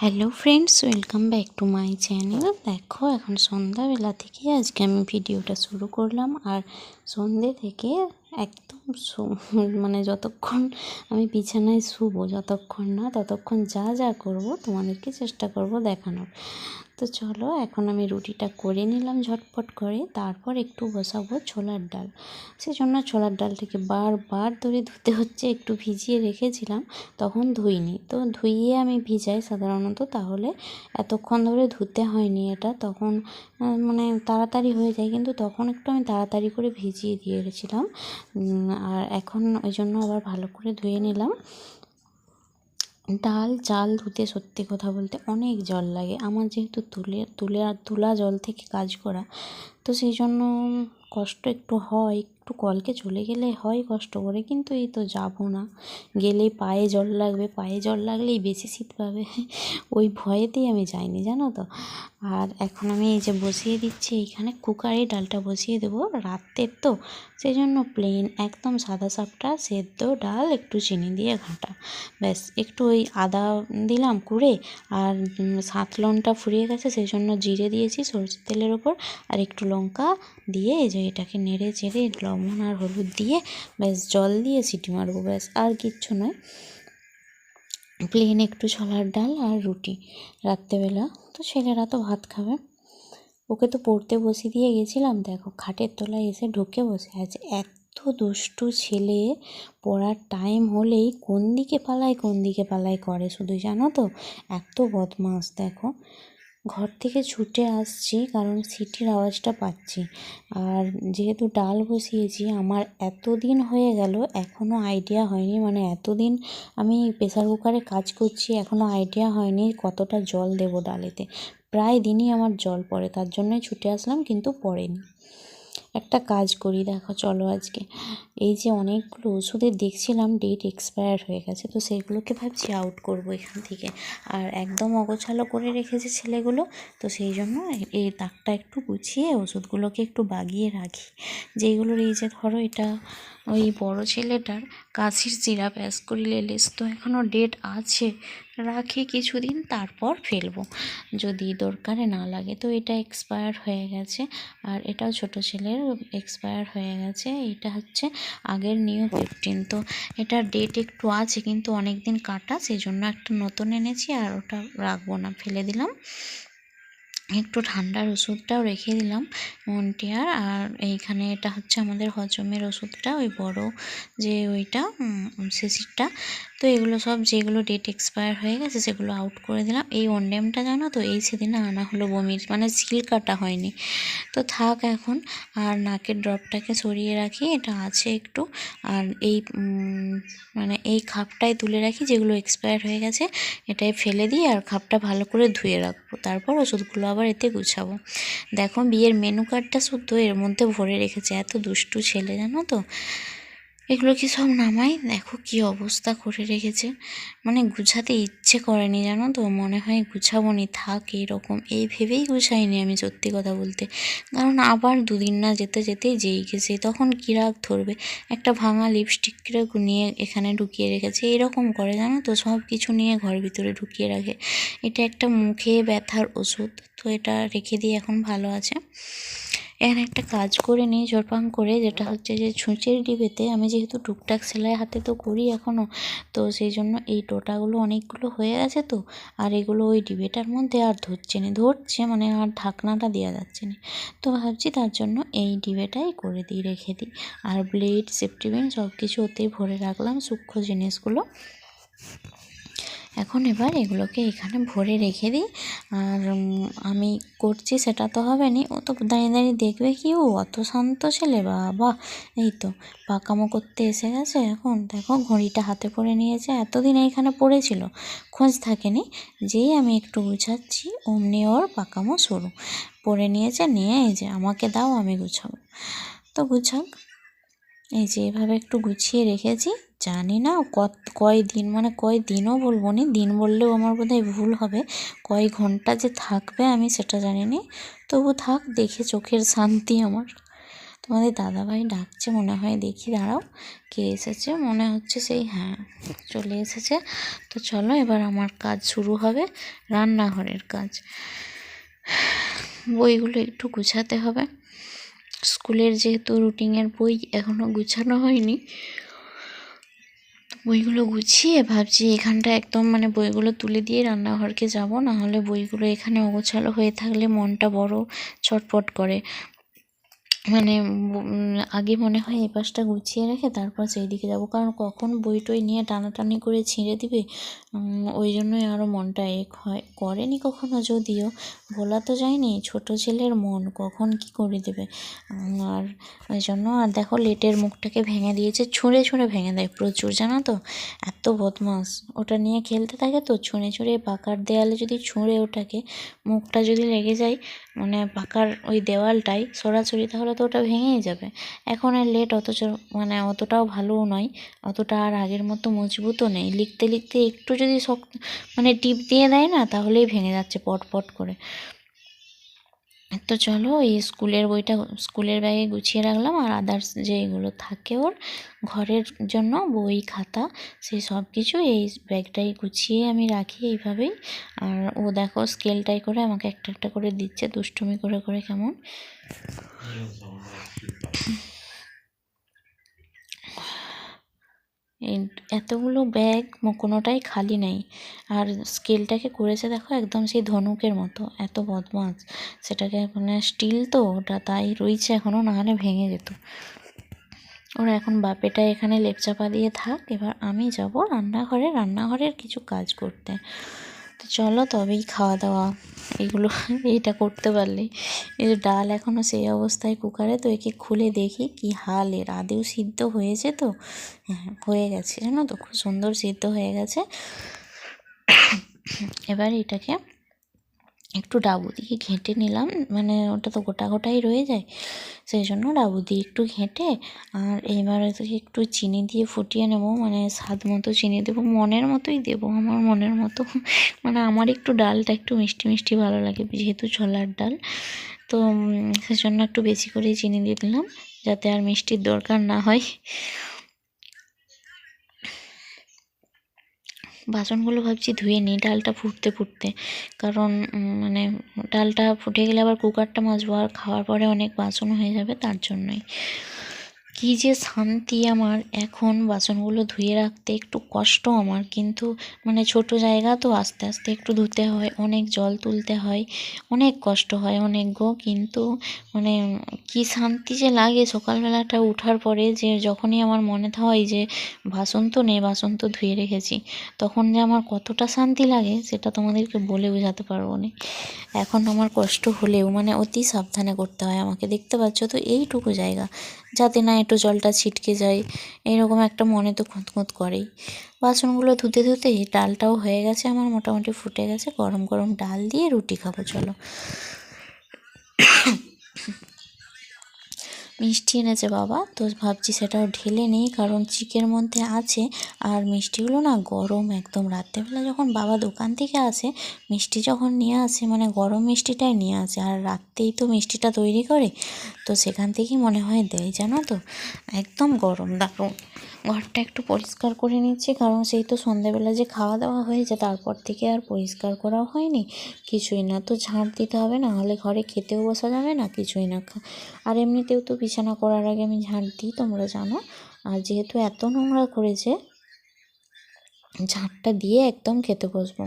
Hello friends welcome back to my channel দেখো, এখন সন্ধ্যাবেলা থেকে আজকে আমি ভিডিওটা শুরু করলাম। আর সন্ধে থেকে একদম মানে যতক্ষণ আমি বিছানায় শুবো, যতক্ষণ না, ততক্ষণ যা যা করব তোমাদেরকে চেষ্টা করব দেখানোর। তো চলো, এখন আমি রুটিটা করে নিলাম ঝটপট করে। তারপর একটু বসাবো ছোলার ডাল। সেজন্য ছোলার ডালটাকে বারবার ধরে ধুতে হচ্ছে, একটু ভিজিয়ে রেখেছিলাম, তখন ধুইনি। তো ধুইয়ে আমি ভিজাই সাধারণত, তাহলে এতক্ষণ ধরে ধুতে হয়নি এটা, তখন মানে তাড়াতাড়ি হয়ে যায়। কিন্তু তখন একটু আমি তাড়াতাড়ি করে ভিজিয়ে দিয়ে গেছিলাম আর এখন ওই জন্য আবার ভালো করে ধুয়ে নিলাম। ডাল, চাল ধুতে সত্যি কথা বলতে অনেক জল লাগে। আমার যেহেতু তুলে তুলে আর তুলা জল থেকে কাজ করা, তো সেই জন্য কষ্ট একটু হয়। একটু কলকে চলে গেলে হয় কষ্ট করে কিন্তু এই তো যাব না। গেলেই পায়ে জল লাগবে পায়ে জল লাগলেই বেশি শীত পাবে। ওই ভয়েতেই আমি যাইনি জানো তো। আর এখন আমি এই যে বসিয়ে দিচ্ছি এইখানে কুকারে ডালটা বসিয়ে দেবো রাতের তো। সেই জন্য প্লেন একদম সাদা সাপটা সেদ্ধ ডাল একটু চিনি দিয়ে ঘাঁটা। ব্যাস একটু ওই আদা দিলাম কুড়ে আর উম, সাতলনটা ফুরিয়ে গেছে সেই জন্য জিরে দিয়েছি সরষের তেলের ওপর। আর একটু লঙ্কা দিয়ে এই যে এটাকে নেড়ে চেড়ে লবণ আর হলুদ দিয়ে ব্যাস জল দিয়ে সিটি মারবো, ব্যাস। আর কিচ্ছু নয়। প্লেন একটু ছোলার ডাল আর রুটি রাত্রেবেলা। তো ছেলেরা তো ভাত খাবে। ওকে তো পড়তে বসিয়ে দিয়ে গেছিলাম। দেখো, খাটের তলায় এসে ঢুকে বসে আছে। এত দুষ্টু ছেলে, পড়ার টাইম হলেই কোন দিকে পালায়, কোন দিকে পালায় করে। শুধু জানো তো, এত বদমাস দেখো। ঘর থেকে ছুটে আসছি কারণ সিটির আওয়াজটা পাচ্ছি। আর যেহেতু ডাল বসিয়েছি, আমার এতদিন হয়ে গেল এখনও আইডিয়া হয়নি। মানে এতদিন আমি প্রেসার কুকারে কাজ করছি এখনও আইডিয়া হয়নি কতটা জল দেব ডালেতে। প্রায় দিনই আমার জল পড়ে, তার জন্যই ছুটে আসলাম, কিন্তু পড়েনি। একটা কাজ করি, দেখো চলো আজকে। এই যে অনেকগুলো ওষুধের দেখছিলাম ডেট এক্সপায়ার হয়ে গেছে, তো সেগুলোকে ভাবছি আউট করব এখান থেকে। আর একদম অগোছালো করে রেখেছে ছেলেগুলো, তো সেই জন্য এই দাগটা একটু গুছিয়ে ওষুধগুলোকে একটু বাগিয়ে রাখি। যেইগুলোর এই যে ধরো এটা ওই বড় ছেলেটার কাশির সিরাপ অ্যাসকরিলেলিস তো এখনও ডেট আছে, রাখি কিছুদিন তারপর ফেলব। যদি দরকারে না লাগে তো এটা এক্সপায়ার হয়ে গেছে, আর এটাও ছোট ছেলের এক্সপায়ার হয়ে গেছে, এটা হচ্ছে আগের নিউ ফিফটিন তো এটার ডেট একটু আছে কিন্তু অনেক দিন কাটা সেই জন্য একটা নতুন এনেছি আর ওটা রাখব না, ফেলে দিলাম। একটু ঠান্ডার ওষুধটাও রেখে দিলাম মন্টিয়ার আর এইখানে এটা হচ্ছে আমাদের হজমের ওষুধটা, ওই বড় যে ওইটা শিশিরটা তো এগুলো সব যেগুলো ডেট এক্সপায়ার হয়ে গেছে সেগুলো আউট করে দিলাম। এই ওনডেমটা জানো তো? এই সেদিনে আনা হলো বমির মানে সিল কাটা হয়নি। তো থাক এখন, আর নাকের ড্রপটাকে সরিয়ে রাখি, এটা আছে একটু। আর এই মানে এই খাপটাই তুলে রাখি যেগুলো এক্সপায়ার হয়ে গেছে, এটাই ফেলে দিই আর খাপটা ভালো করে ধুয়ে রাখব। তারপর ওষুধগুলো আবার এতে গুছাবো। দেখো বিয়ের মেনু কার্ডটা শুদ্ধ এর মধ্যে ভরে রেখেছে। এত দুষ্টু ছেলে জানো তো? এগুলো কি সব নামাই? দেখো কি অবস্থা করে রেখেছে। মানে গুছাতে ইচ্ছে করেনি জানো তো? মনে হয় গুছাবো নি থাক, এইরকম। এই ভেবেই গুছাইনি আমি সত্যি কথা বলতে। কারণ আবার দুদিন না যেতে যেতে যেই গেছে। তখন কী রাগ ধরবে? একটা ভাঙা লিপস্টিকটা নিয়ে এখানে ঢুকিয়ে রেখেছে। এরকম করে জানো তো? সব কিছু নিয়ে ঘর ভিতরে ঢুকিয়ে রাখে। এটা একটা মুখে ব্যথার ওষুধ। তো এটা রেখে দিয়ে এখন ভালো আছে। এখানে একটা কাজ করে নিই জোরপাং করে, যেটা হচ্ছে যে ছুঁচের ডিবেতে আমি যেহেতু টুকটাক সেলাই হাতে তো করি এখনও তো সেই জন্য এই টোটাগুলো অনেকগুলো হয়ে গেছে তো, আর এগুলো ওই ডিবেটার মধ্যে আর ধরছে না, ধরছে মানে আর ঢাকনাটা দেওয়া যাচ্ছে না। তো ভাবছি তার জন্য এই ডিবেটাই করে দিই, রেখে দিই। আর ব্লেড সেফটিবিন সব কিছু ওতেই ভরে রাখলাম সূক্ষ্ম জিনিসগুলো। এখন এবার এগুলোকে এখানে ভরে রেখে দিই। আর আমি করছি সেটা তো হবে নি। ও তো দাঁড়িয়ে দাঁড়িয়ে দেখবে কি, ও অত শান্ত ছেলে, বাবা। এই তো, পাকামো করতে এসে গেছে এখন। দেখো, ঘড়িটা হাতে পড়ে নিয়েছে, এতদিন এইখানে পড়েছিল। খোঁজ থাকেনি, যেই আমি একটু গুছাচ্ছি, অমনি ওর পাকামো শুরু। পড়ে নিয়েছে, নিয়ে এই যে, আমাকে দাও, আমি গুছাবো। তো গুছাক এই যে এভাবে একটু গুছিয়ে রেখেছি। জানি না কত, কয় দিন মানে কয় দিনও বলব না, দিন বললেও আমার বোধহয় ভুল হবে। কয় ঘণ্টা যে থাকবে আমি সেটা জানি না তবু থাক, দেখে চোখের শান্তি আমার। তোমাদের দাদাভাই ডাকছে, মনে হয় দেখি, দাঁড়াও। কে এসেছে? মনে হচ্ছে সেই হ্যাঁ চলে এসেছে। তো চলো, এবার আমার কাজ শুরু হবে, রান্নাঘরের কাজ। বইগুলো একটু গুছাতে হবে। স্কুলের যেহেতু রুটিনের বই এখনও গুছানো হয়নি, বইগুলো গুছিয়ে ভাবছি এখানটা একদম মানে বইগুলো তুলে দিয়ে রান্নাঘরকে যাব না হলে বইগুলো এখানে অগোছালো হয়ে থাকলে মনটা বড় ছটপট করে। মানে আগে মনে হয় এই পাশটা গুছিয়ে রেখে তারপর সেই দিকে যাব। কারণ কখন বই টই নিয়ে টানাটানি করে ছিঁড়ে দিবে ওই জন্যই আরও মনটা এক হয়। করেনি কখনো যদিও, বলা তো যায়নি, ছোট ছেলের মন কখন কি করে দেবে? আর ওই জন্য, আর দেখো লেটের মুখটাকে ভেঙে দিয়েছে, ছুঁড়ে ছুঁড়ে ভেঙে দেয় প্রচুর, জানো তো? এত বদমাস। ওটা নিয়ে খেলতে থাকে তো, ছুঁড়ে ছুঁড়ে পাকার দেয়ালে যদি ছুঁড়ে ওটাকে, মুখটা যদি লেগে যায় মানে পাকার ওই দেওয়ালটাই সরাসরি তাহলে তো ওটা ভেঙেই যাবে। এখন আর লেট অথচ মানে অতটাও ভালোও নয়, অতটা আর আগের মতো মজবুতও নেই। লিখতে লিখতে একটু যদি শক্ত মানে টিপ দিয়ে দেয় না, তাহলেই ভেঙে যাচ্ছে পট পট করে। তো চলো এই স্কুলের বইটা স্কুলের ব্যাগে গুছিয়ে রাখলাম আর আদার্স যে এগুলো থাকে ওর ঘরের জন্য বই, খাতা সেই সব কিছু এই ব্যাগটাই গুছিয়ে আমি রাখি এইভাবেই। আর ও দেখো স্কেলটাই করে আমাকে একটা একটা করে দিচ্ছে, দুষ্টুমি করে করে কেমন? এতগুলো ব্যাগ কোনোটাই খালি নেই। আর স্কেলটাকে করেছে দেখো একদম সেই ধনুকের মতো, এত বদমাস সেটাকে মানে স্টিল তো, ওটা তাই রয়েছে এখনও নাহলে ভেঙে যেত। ওরা এখন বাপেটা এখানে লেপচাপা দিয়ে থাক, এবার আমি যাব রান্নাঘরে, রান্নাঘরের কিছু কাজ করতে। তো চলো তবেই খাওয়া দাওয়া। এগুলো এটা করতে পারলে। এই যে ডাল এখনও সেই অবস্থায় কুকারে, তো একে খুলে দেখি কি হাল এর। আদেও সিদ্ধ হয়েছে তো? হ্যাঁ হয়ে গেছে। জানো তো? খুব সুন্দর সিদ্ধ হয়ে গেছে। এবার এটাকে একটু ডাবু দিয়ে ঘেঁটে নিলাম মানে ওটা তো গোটা গোটাই রয়ে যায়, সেই জন্য ডাবু দিয়ে একটু ঘেঁটে আর এইবার একটু চিনি দিয়ে ফুটিয়ে নেব মানে স্বাদ মতো চিনি দেবো, মনের মতোই দেবো, আমার মনের মতো মানে আমার একটু ডালটা একটু মিষ্টি মিষ্টি ভালো লাগে, যেহেতু ছোলার ডাল। তো সেজন্য একটু বেশি করেই চিনি দিয়ে দিলাম, যাতে আর মিষ্টির দরকার না হয়। বাসনগুলো ভাবছি ধুয়ে নিই, ডালটা ফুটতে ফুটতে। কারণ মানে ডালটা ফুটে গেলে আবার কুকারটা মাজবো, আর খাওয়ার পরে অনেক বাসন হয়ে যাবে তার জন্যই। কী যে শান্তি আমার। এখন বাসনগুলো ধুয়ে রাখতে একটু কষ্ট আমার, কিন্তু মানে ছোট জায়গা তো আস্তে আস্তে একটু ধুতে হয়, অনেক জল তুলতে হয়, অনেক কষ্ট হয়, অনেক গো। কিন্তু মানে কি শান্তি যে লাগে সকালবেলাটা উঠার পরে যে যখনই আমার মনে হয় যে বাসন তো নেই, বাসন তো ধুয়ে রেখেছি, তখন যে আমার কতটা শান্তি লাগে সেটা তোমাদেরকে বলে বোঝাতে পারব না। এখন আমার কষ্ট হলেও মানে অতি সাবধানে করতে হয় আমাকে। দেখতে পাচ্ছ তো, এইটুকু জায়গা। যাতে না একটু জলটা ছিটকে যায়, এরকম একটা মনে তো খুঁতখুঁত করেই। বাসনগুলো ধুতে ধুতে ডালটাও হয়ে গেছে, আমার মোটামুটি ফুটে গেছে। গরম গরম ডাল দিয়ে রুটি খাব, চলো। মিষ্টি এনেছে বাবা। তো ভাবছি সেটাও ঢেলে নেই, কারণ চিকের মধ্যে আছে। আর মিষ্টিগুলো না গরম একদম রাত্রেবেলা যখন বাবা দোকান থেকে আসে, মিষ্টি যখন নিয়ে আসে মানে গরম মিষ্টিটাই নিয়ে আসে। আর রাত্রেই তো মিষ্টিটা তৈরি করে, তো সেখান থেকেই মনে হয় দেয়, জানো তো? একদম গরম, দারুণ। ঘরটা একটু পরিষ্কার করে নিচ্ছি, কারণ সেই তো সন্ধ্যেবেলা যে খাওয়া দাওয়া হয়েছে তারপর থেকে আর পরিষ্কার করাও হয়নি। কিছুই না, তো ঝাঁট দিতে হবে, না হলে ঘরে খেতেও বসা যাবে, না কিছুই না আর এমনিতেও তো বিছানা করার আগে আমি ঝাঁট দিই, তোমরা জানো। আর যেহেতু এত নোংরা করেছে ঝাঁটটা দিয়ে একদম খেতে বসবো।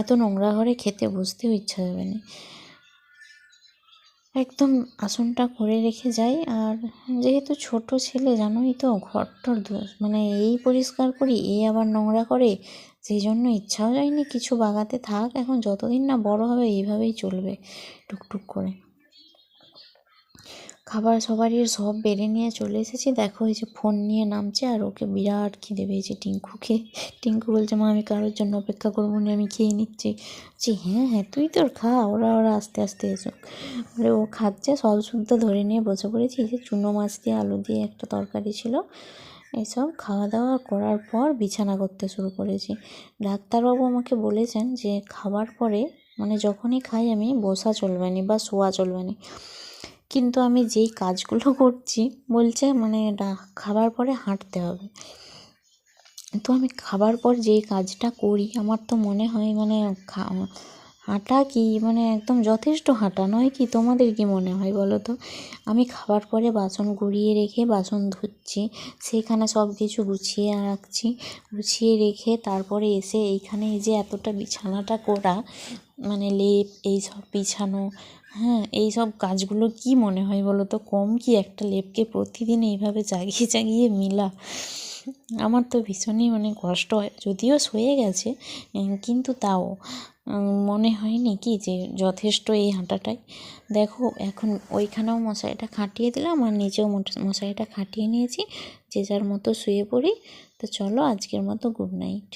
এত নোংরা ঘরে খেতে বসতেও ইচ্ছা যাবে না। একদম আসনটা করে রেখে যাই। আর যেহেতু ছোট ছেলে, জানোই তো, ঘরটর দোষ মানে এই পরিষ্কার করি এই আবার নোংরা করে, সেই জন্য ইচ্ছাও যায়নি কিছু বাগাতে থাক। এখন যতদিন না বড় হবে, এইভাবেই চলবে, টুকটুক করে। খাবার সবারই সব বেড়ে নিয়ে চলে এসেছি। দেখো এই যে ফোন নিয়ে নামছে আর ওকে বিরাট খিদে পেয়েছে টিঙ্কুকে। টিঙ্কু বলছে, মা, আমি কারোর জন্য অপেক্ষা করব না, আমি খেয়ে নিচ্ছি। যে হ্যাঁ হ্যাঁ তুই তোর খা, ওরা ওরা আস্তে আস্তে এসো। এবারে ও খাচ্ছে, সব শুদ্ধ ধরে নিয়ে বসে পড়েছি। এই যে চুনো মাছ দিয়ে আলু দিয়ে একটা তরকারি ছিল। এসব খাওয়া দাওয়া করার পর বিছানা করতে শুরু করেছি। ডাক্তারবাবু আমাকে বলেছেন যে, খাবার পরে মানে যখনই খাই আমি, বসা চলবে না বা শোয়া চলবে না। কিন্তু আমি যেই কাজগুলো করছি, বলছে মানে খাবার পরে হাঁটতে হবে। তো আমি খাবার পর যেই কাজটা করি, আমার তো মনে হয় মানে হাঁটা কি মানে একদম যথেষ্ট হাঁটা নয় কি? তোমাদের কি মনে হয় বলো তো? আমি খাবার পরে বাসন গড়িয়ে রেখে বাসন ধুচ্ছি সেইখানে সব কিছু গুছিয়ে রাখছি, গুছিয়ে রেখে তারপরে এসে এইখানে এই যে এতটা বিছানাটা করা মানে লেপ, এই সব বিছানো হ্যাঁ এই সব কাজগুলো কি মনে হয় বলো তো? কম কি একটা লেপকে প্রতিদিন এইভাবে জাগিয়ে জাগিয়ে মেলা? আমার তো ভীষণই মানে কষ্ট হয়। যদিও সয়ে গেছে কিন্তু তাও মনে হয়নি কি যে যথেষ্ট এই হাঁটাটাই। দেখো, এখন ওইখানেও মশারিটা খাটিয়ে দিলাম আর নিজেও মশারিটা খাটিয়ে নিয়েছি। যে যার মতো শুয়ে পড়ি। তো চলো আজকের মতো গুড নাইট